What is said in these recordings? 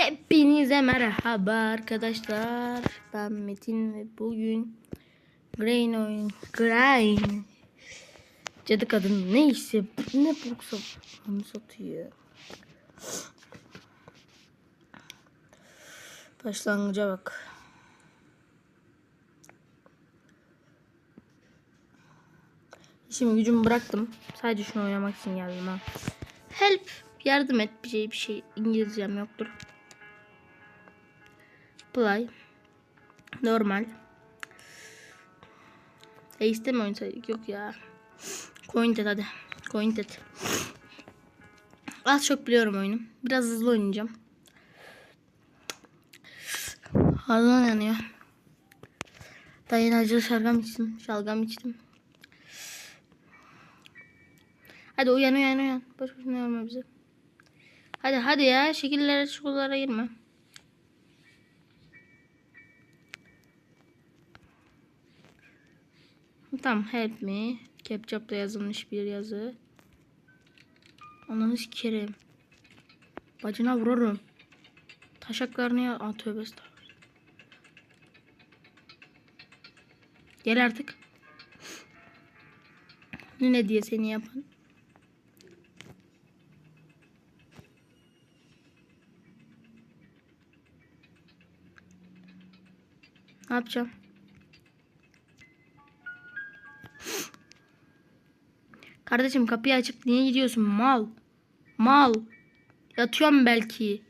Hepinize merhaba arkadaşlar. Ben Metin ve bugün Grain oyun. Grain. Cadı kadın ne işi? Ne boksa onu satıyor. Başlangıca bak. İşimi gücümü bıraktım. Sadece şunu oynamak için geldim ha. Help. Yardım et bir şey bir şey. İngilizcem yoktur. Play. Normal. E isteme oynasaydık yok ya. Cointed hadi. Cointed. Az çok biliyorum oyunu. Biraz hızlı oynayacağım. Ağzım yanıyor. Daha yeni şalgam içtim. Şalgam içtim. Hadi uyan uyan uyan. Boş boşuna yorma bizi. Hadi hadi ya. Şekillere çukurlara girme. Tamam help me. Captchap'ta yazılmış bir yazı. Ananı sikerim. Bacına vururum. Taşaklarını ya... Aa tövbe. Gel artık. Ne diye seni yapan? Ne yapacağım? Kardeşim kapıyı açıp niye gidiyorsun? Mal. Mal. Yatıyorum belki.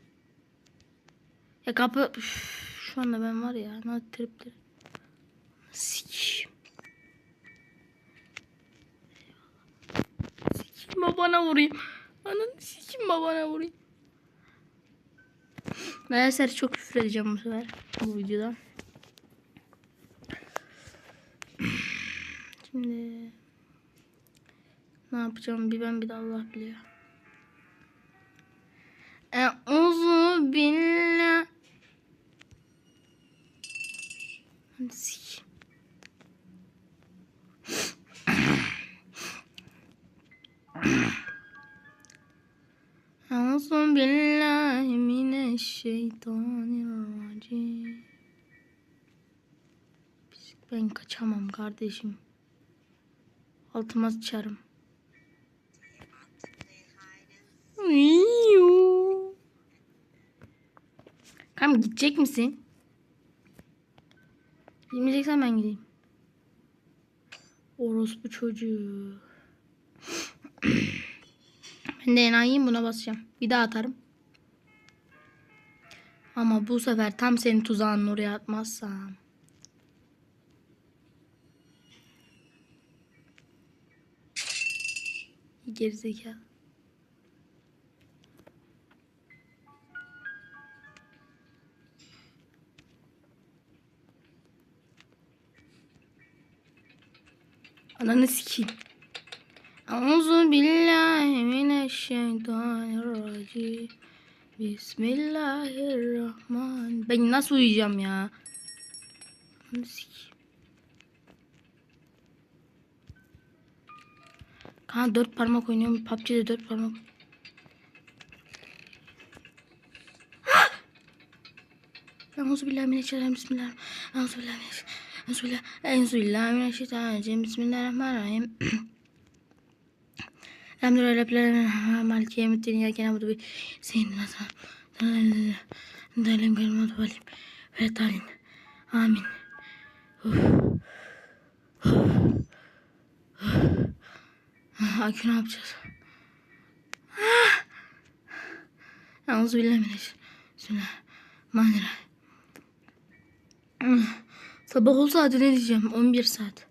Ya kapı... Üf, şu anda ben var ya. Ne tripleri. Sik. Sikim babana vurayım. Ananı sikim babana vurayım. Neyse çok küfür edeceğim bu sefer. Bu videoda. Şimdi yapacağım bir ben bir de Allah biliyor. Euzu billah. Euzu billahi mineşşeytanirracim. Ben kaçamam kardeşim. Altıma sıçarım. Kam gidecek misin? Gitmeyeceksen ben gideyim. Orospu çocuğu. ben de enayiyim buna basacağım. Bir daha atarım. Ama bu sefer tam senin tuzağın oraya atmazsam. Gerizekalı. Ananı sikeyim. Euzu billahi mineşşeytanirracim. Bismillahirrahmanirrahim. Ben nasıl uyuyacağım ya? Ananı sikeyim. Kanka dört parmak oynuyorum. PUBG'de dört parmak. Euzubillahimineşşeytanirracim. Bismillahirrahmanirrahim. Euzubillahimineşşeytanirracim. Euzubillahimineşşeytanirracim. Bismillahirrahmanirrahim. Elhamdülillahi Rabbil Alemin. Maliki yevmiddin. İyyâke na'budu ve seyyidina Dalim kelimat valim. Ve talin. Amin. Akü ne yapacağız? Bilemeyiz. Bismillahirrahmanirrahim. Sabah olsa hadi ne diyeceğim? 11 saat.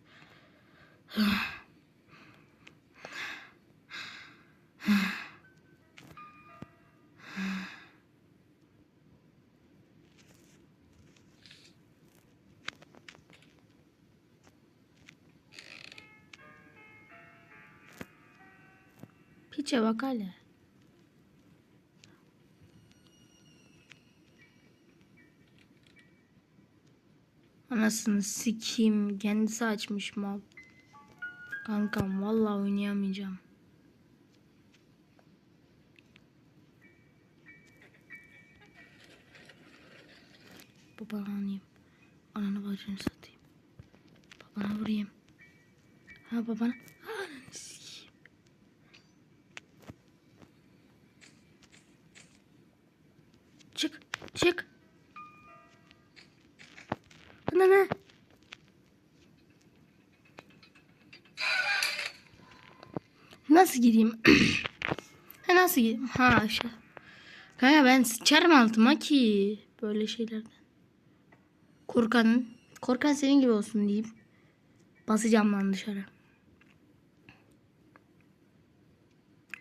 Piçe bak hala. Anasını sikeyim. Kendisi açmış mal. Kankam vallahi oynayamayacağım. Babana anayım. Ananı bacını satayım. Babana vurayım. Ha babana. Ananı sikeyim. Çık. Çık. Ananı. Nasıl gireyim? ha nasıl gireyim? Ha aşağı. Kanka ben sıçarım altıma ki böyle şeylerden. Korkan, korkan senin gibi olsun diyeyim. Basacağım lan dışarı.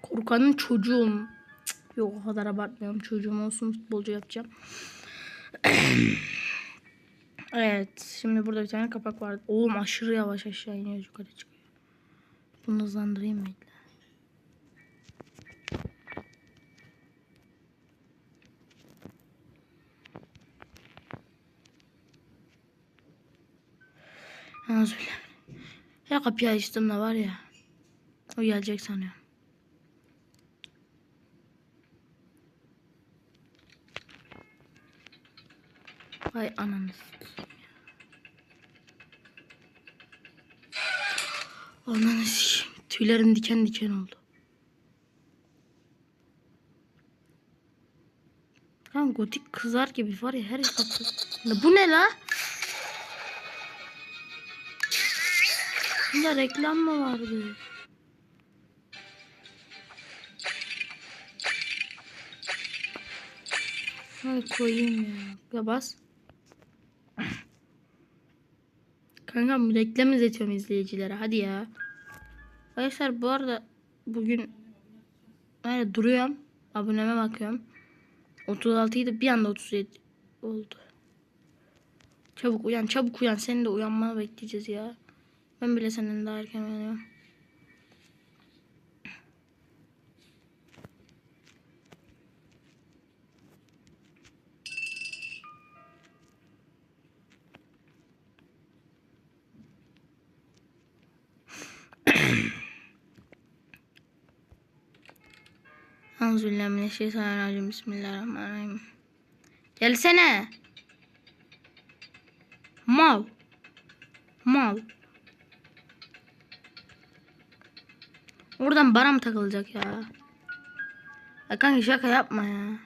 Korkanın çocuğum. Cık, Yok o kadar abartmıyorum. Çocuğum olsun futbolcu yapacağım. evet. Şimdi burada bir tane kapak var. Oğlum aşırı yavaş aşağı iniyor yukarı çıkıyor. Bunu hızlandırayım bekle. Nazbillah. Ya kapıyı açtım da var ya. O gelecek sanıyorum. Vay ananı Ananı sikeyim. Tüylerim diken diken oldu. Lan gotik kızar gibi var ya her kapı. Bu ne la? Bunda reklam mı vardı? Hadi koyayım ya. Ya bas. Kankam reklam izletiyorum izleyicilere. Hadi ya. Arkadaşlar bu arada bugün böyle duruyorum. Aboneme bakıyorum. 36 idi bir anda 37 oldu. Çabuk uyan çabuk uyan. Senin de uyanmanı bekleyeceğiz ya. Ben bile senden daha erken uyanıyorum. Euzubillahimineşşeytanirracim. Bismillahirrahmanirrahim. Gelsene. Mal. Mal. Oradan bana mı takılacak ya? Ya kanka şaka yapma ya.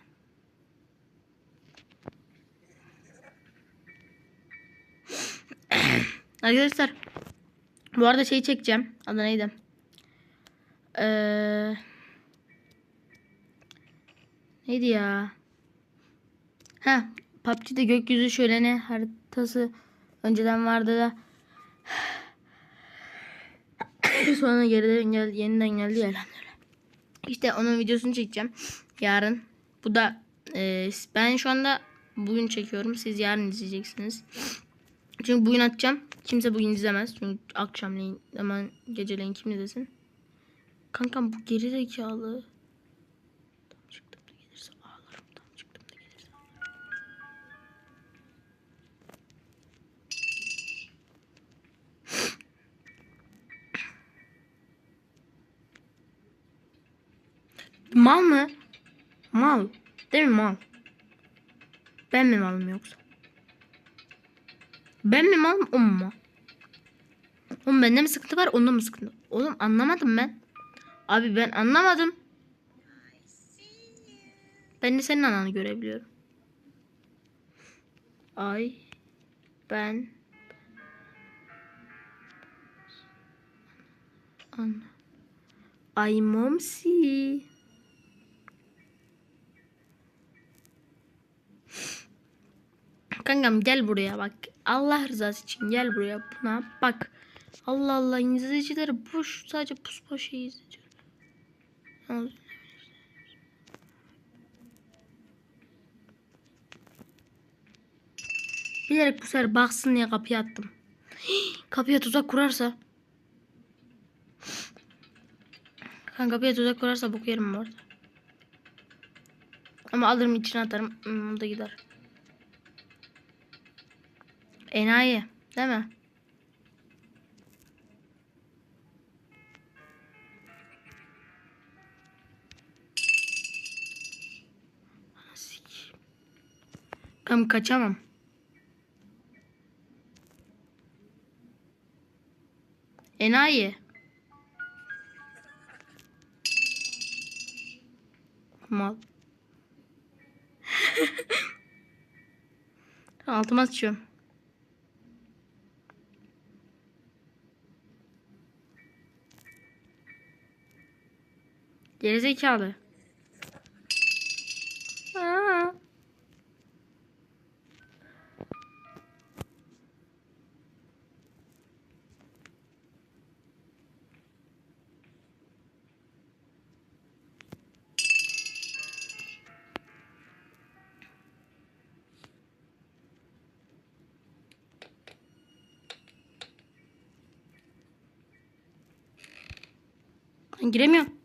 Arkadaşlar bu arada şey çekeceğim. Adı neydi? Ee, neydi ya? Ha, PUBG'de gökyüzü şöleni haritası önceden vardı da sonra geriden gel yeniden geldi ya elhamdülillah. İşte onun videosunu çekeceğim yarın. Bu da e, ben şu anda bugün çekiyorum. Siz yarın izleyeceksiniz. Çünkü bugün atacağım. Kimse bugün izlemez. Çünkü akşamleyin hemen geceleyin kim izlesin. Kankam bu geri zekalı. Mal mı? Mal. Değil mi mal? Ben mi malım yoksa? Ben mi malım o mu mal? Oğlum bende mi sıkıntı var onda mı sıkıntı? Oğlum anlamadım ben. Abi ben anlamadım. Ben de senin ananı görebiliyorum. Ay ben Anne. Ay momsi. Kankam gel buraya bak. Allah rızası için gel buraya. Buna bak. Allah Allah izleyicileri boş sadece pus boş şey izleyeceğim. Bilerek bu sefer baksın diye kapıya attım. kapıya tuzak kurarsa. Kanka kapıya tuzak kurarsa bok yerim bu. Ama alırım içine atarım. Hmm, da gider. Enayi. Değil mi? Tam kaçamam. Enayi. Mal. Altıma sıçıyorum. Gerizekalı. Aa. Giremiyorum.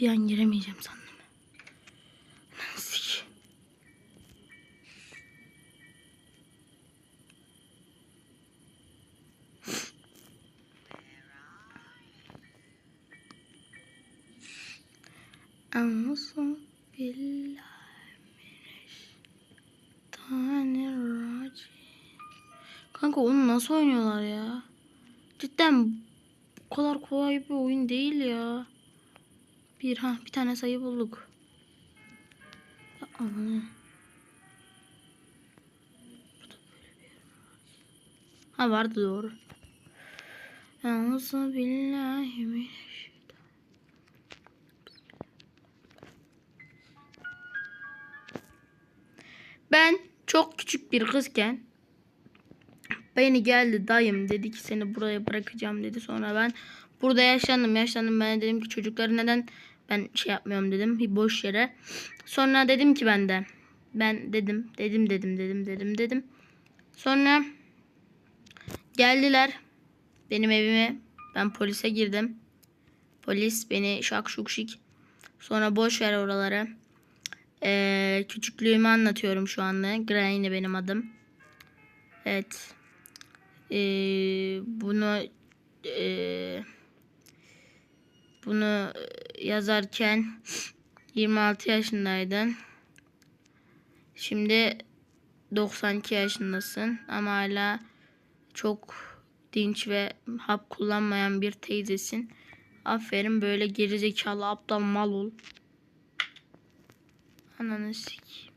Bir an giremeyeceğim sandım. Billahi mineşşeytanirracim. Kanka onu nasıl oynuyorlar ya? Cidden bu kadar kolay bir oyun değil ya. Bir ha bir tane sayı bulduk. Var. Ha vardı doğru. Euzu billahi. Ben çok küçük bir kızken beni geldi dayım dedi ki seni buraya bırakacağım dedi. Sonra ben burada yaşlandım yaşlandım ben de dedim ki çocukları neden ben şey yapmıyorum dedim bir boş yere. Sonra dedim ki ben de ben dedim dedim dedim dedim dedim dedim. Sonra geldiler benim evime ben polise girdim. Polis beni şak şuk şik. Sonra boş ver oraları. Ee, küçüklüğümü anlatıyorum şu anda. Granny benim adım. Evet. Ee, bunu ee, bunu yazarken 26 yaşındaydın. Şimdi 92 yaşındasın ama hala çok dinç ve hap kullanmayan bir teyzesin. Aferin böyle gerizekalı aptal mal ol. Ananı sik.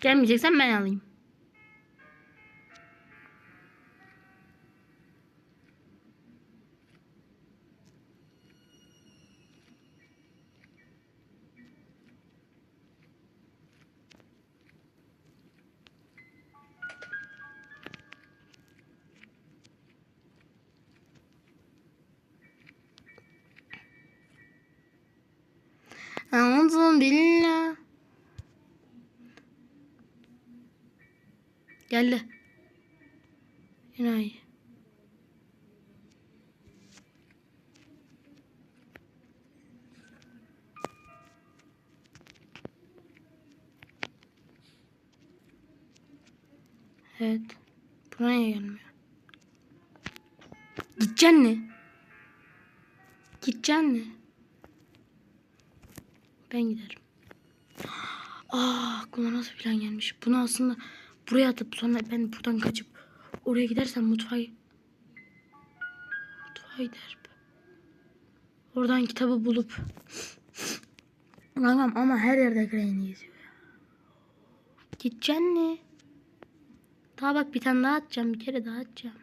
Gelmeyeceksen ben alayım. Geldi. Enayi. Evet. Buraya gelmiyor. Gideceksin mi? Gideceksin mi? Ben giderim. Aa aklıma nasıl plan gelmiş. Bunu aslında buraya atıp sonra ben buradan kaçıp oraya gidersem mutfağa mutfağa gider. Oradan kitabı bulup Kankam ama her yerde Granny geziyor ya. Gideceksin mi? Daha bak bir tane daha atacağım. Bir kere daha atacağım.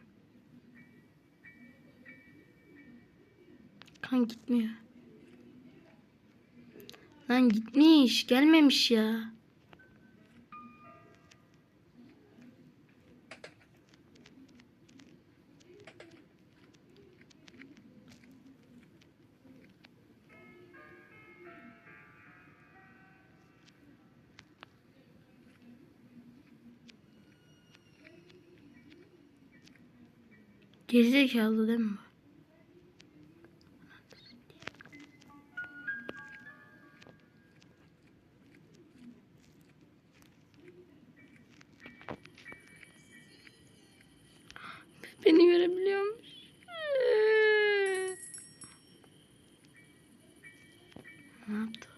Kan gitmiyor. Lan gitmiş. Gelmemiş ya. Gerizekalı değil mi? Beni görebiliyormuş. Ne yaptı?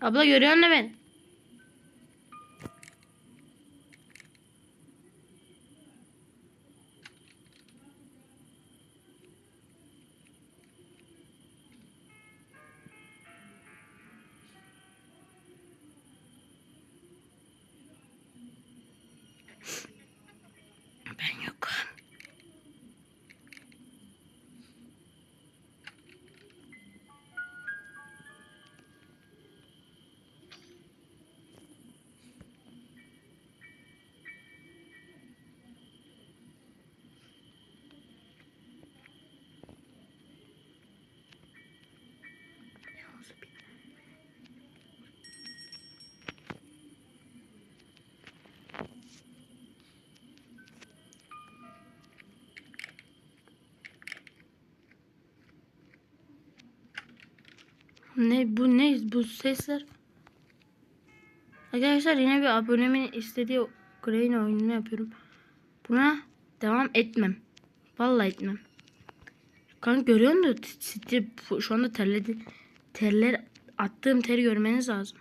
Abla görüyor musun beni? Ne bu ne bu sesler? Arkadaşlar yine bir abonemin istediği Grain oyununu yapıyorum. Buna devam etmem. Vallahi etmem. Kanka görüyor musun? Şu anda terledi. Terler attığım teri görmeniz lazım.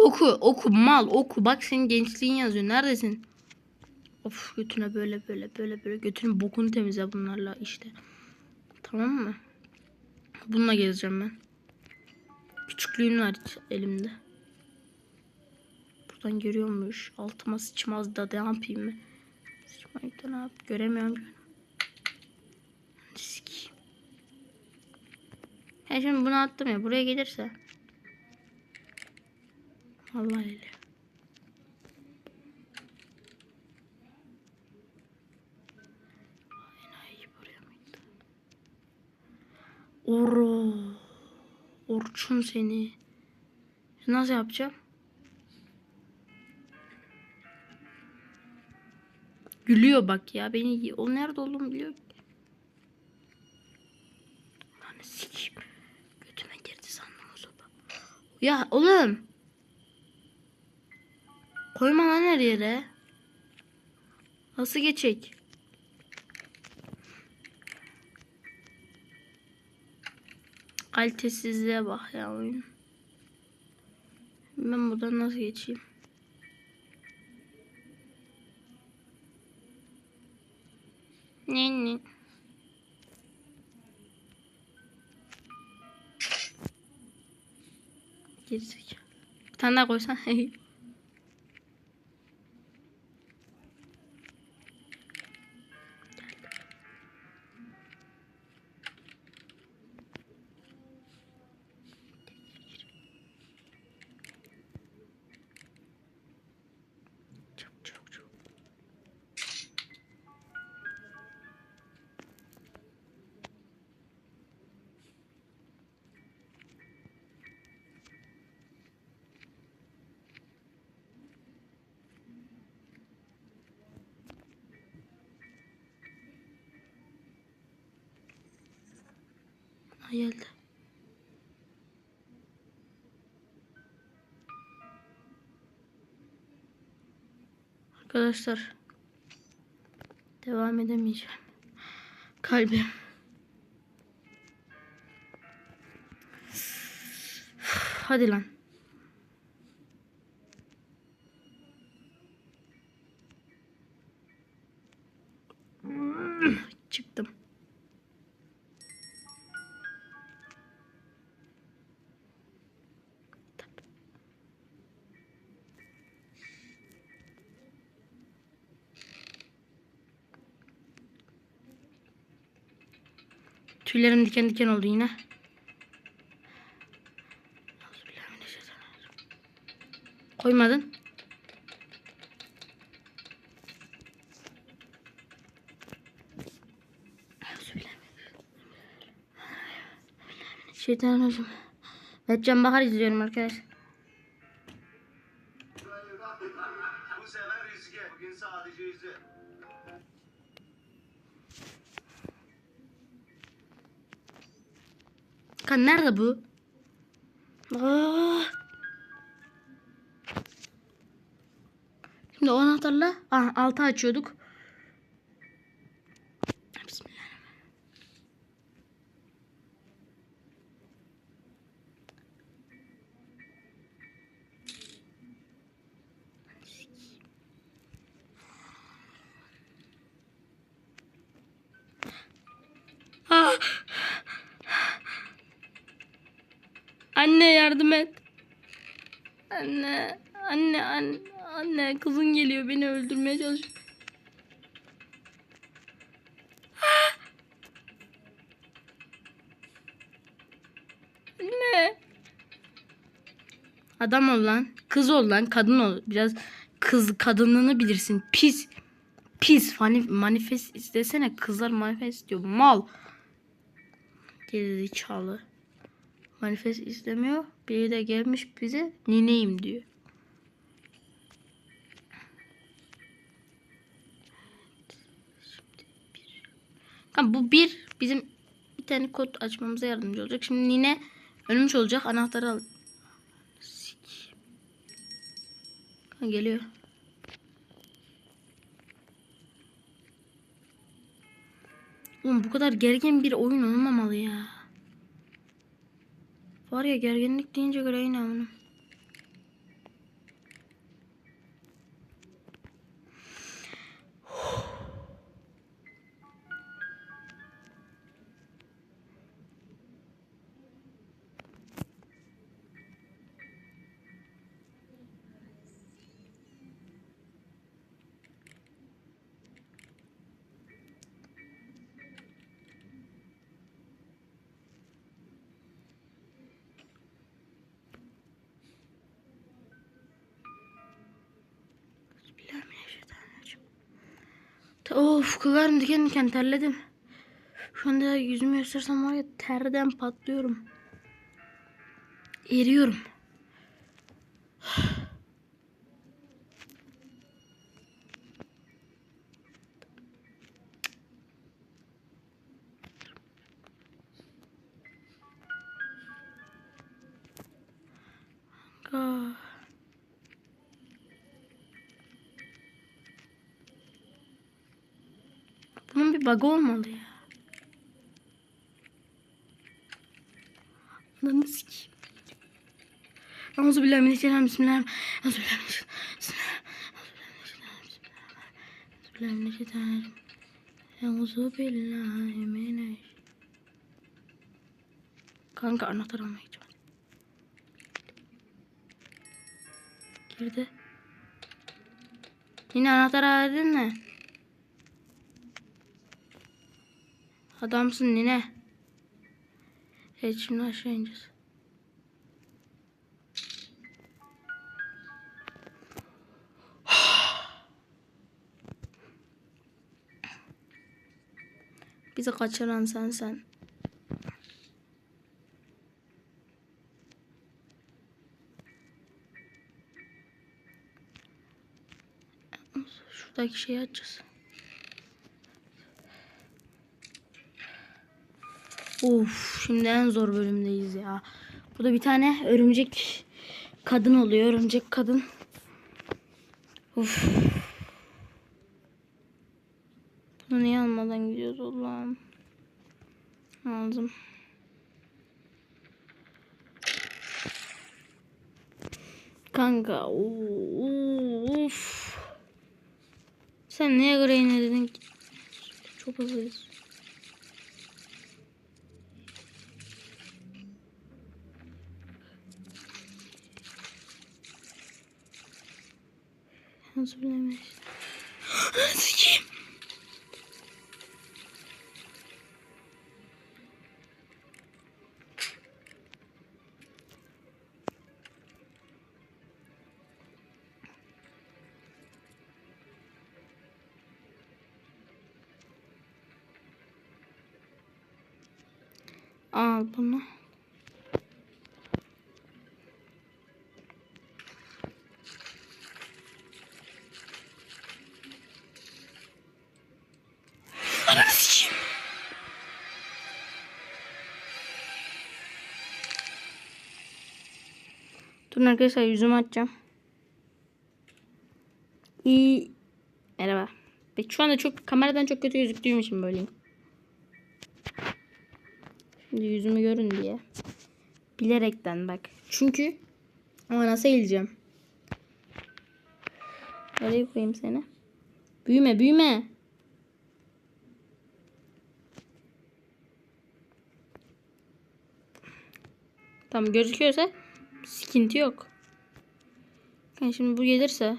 Oku oku mal oku bak senin gençliğin yazıyor neredesin? Of götüne böyle böyle böyle böyle götünün bokunu temizle bunlarla işte. Tamam mı? Bununla gezeceğim ben. Küçüklüğüm var elimde. Buradan görüyormuş. Altıma sıçmaz da ne yapayım mı? Sıçmayıp da ne yap? Göremiyorum. Sikiyim. He şimdi bunu attım ya. Buraya gelirse. Allah mıydı? Oro. Orçun seni. Nasıl yapacağım? Gülüyor bak ya. Beni o nerede olduğumu biliyor. Lan sikeyim. Götüme girdi sandım o sopa. Ya oğlum. Koyma lan her yere. Nasıl geçecek? Kalitesizliğe bak ya oyun. Ben buradan nasıl geçeyim? Ne ne? Gerizekalı. Bir tane daha koysan. Arkadaşlar devam edemeyeceğim. Kalbim. Hadi lan. Tüylerim diken diken oldu yine. Koymadın. Şeytan hocam. Metcan Bakar izliyorum arkadaşlar. Bu sefer izge. Bugün sadece izle. Kan nerede bu? Aa! Şimdi o anahtarla ah, altı açıyorduk. Bismillah. Ah! Anne yardım et. Anne, anne, anne, anne kızın geliyor beni öldürmeye çalışıyor. Ah! Anne. Adam ol lan. Kız ol lan. Kadın ol. Biraz kız kadınlığını bilirsin. Pis. Pis. Fani, manifest istesene. Kızlar manifest diyor. Mal. Gerizekalı. Manifest istemiyor. Biri de gelmiş bize nineyim diyor. Tamam bu bir bizim bir tane kod açmamıza yardımcı olacak. Şimdi nine ölmüş olacak. Anahtarı al. Ha, geliyor. Oğlum bu kadar gergin bir oyun olmamalı ya. Var ya gerginlik deyince göre yine bunu. Of kıllarım diken diken terledim. Şu anda yüzümü göstersem var ya terden patlıyorum. Eriyorum. Bug'ı olmalı ya. Ananı sikeyim. Euzu billahi mineşşeytanirracim. Bismillahirrahmanirrahim. Euzu billahi mineşşeytanirracim. Euzu billahi mineşşeytanirracim. Kanka anahtar almaya gideceğim. Girdi. Yine anahtar aradın mı? Adamsın nine. Evet şimdi aşağı ineceğiz. Bizi kaçıran sensen. Şuradaki şeyi açacağız. Of şimdi en zor bölümdeyiz ya. Burada bir tane örümcek kadın oluyor. Örümcek kadın. Of. Bunu niye almadan gidiyoruz Allah'ım. Aldım. Kanka. Of. Sen neye göre yine dedin ki? Çok hızlıyız. Nasıl bilemeyiz? Sikeyim. Al bunu. Durun arkadaşlar yüzümü açacağım. İyi. Merhaba. Peki şu anda çok kameradan çok kötü gözüktüğüm için böyleyim. Şimdi yüzümü görün diye. Bilerekten bak. Çünkü ama nasıl eğileceğim? Nereye koyayım seni? Büyüme büyüme. Tamam gözüküyorsa sıkıntı yok. Yani şimdi bu gelirse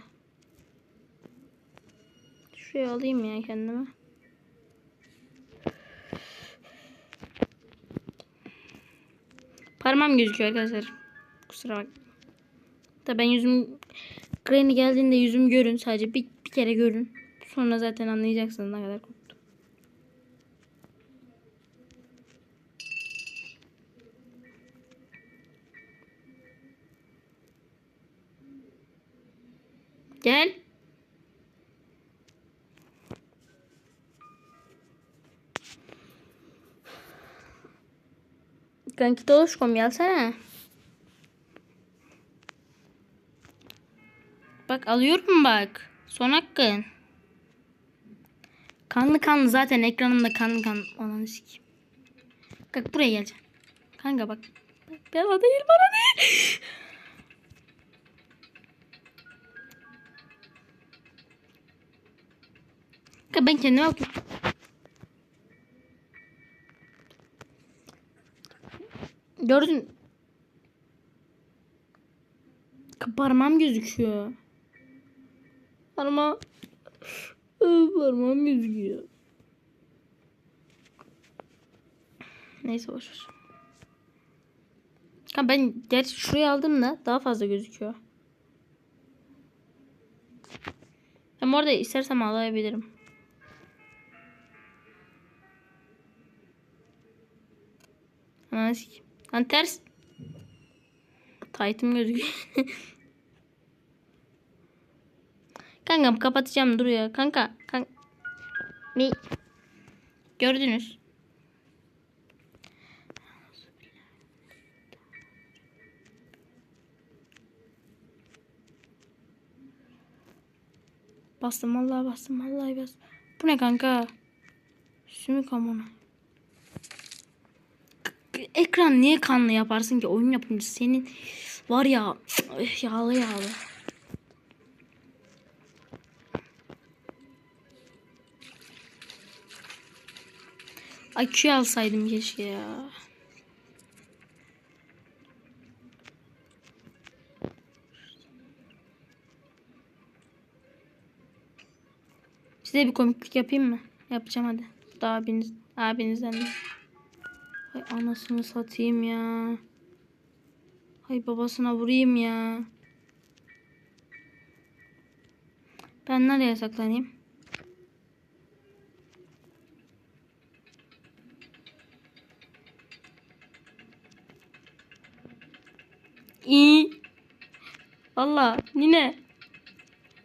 şuraya alayım ya kendime. Parmağım gözüküyor arkadaşlar. Kusura bak. Da ben yüzüm Granny geldiğinde yüzümü görün sadece bir, bir kere görün. Sonra zaten anlayacaksınız ne kadar Kanki Doluşkom gelsene. Bak alıyorum bak. Son hakkın. Kanlı kanlı zaten ekranımda kanlı kanlı. Ananı sikeyim. Bak buraya geleceksin. Kanka bak. Bana değil bana değil. Kanka ben kendime bakıyorum. Gördün. Parmağım gözüküyor. Parma Parmağım gözüküyor. Neyse boş ver. Kanka ben gerçi şuraya aldım da daha fazla gözüküyor. Ben orada istersem ağlayabilirim. Ananı sikeyim. Lan ters. Tight'ım gözüküyor. Kankam kapatacağım dur ya. Kanka. Kanka. Ne? Gördünüz. Bastım vallahi bastım vallahi bastım. Bu ne kanka? Sümük amına. Ekran niye kanlı yaparsın ki oyun yapımcısı senin var ya yağlı yağlı. Akü alsaydım keşke ya. Size bir komiklik yapayım mı? Yapacağım hadi. Daha abiniz, abinizden de. Hay anasını satayım ya. Hay babasına vurayım ya. Ben nereye saklanayım? İyi. Valla nine.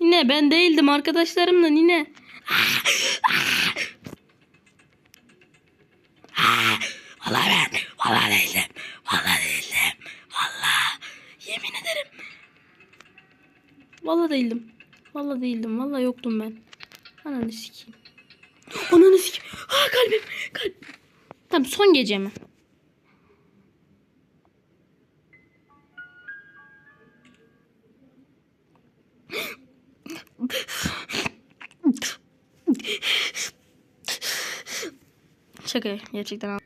Nine ben değildim arkadaşlarımla nine. Valla değildim. Valla değildim. Valla. Yemin ederim. Valla değildim. Valla değildim. Valla yoktum ben. Ananı sikeyim. Ananı sikeyim. Ha kalbim. Kalbim. Tamam son gece mi? Şaka gerçekten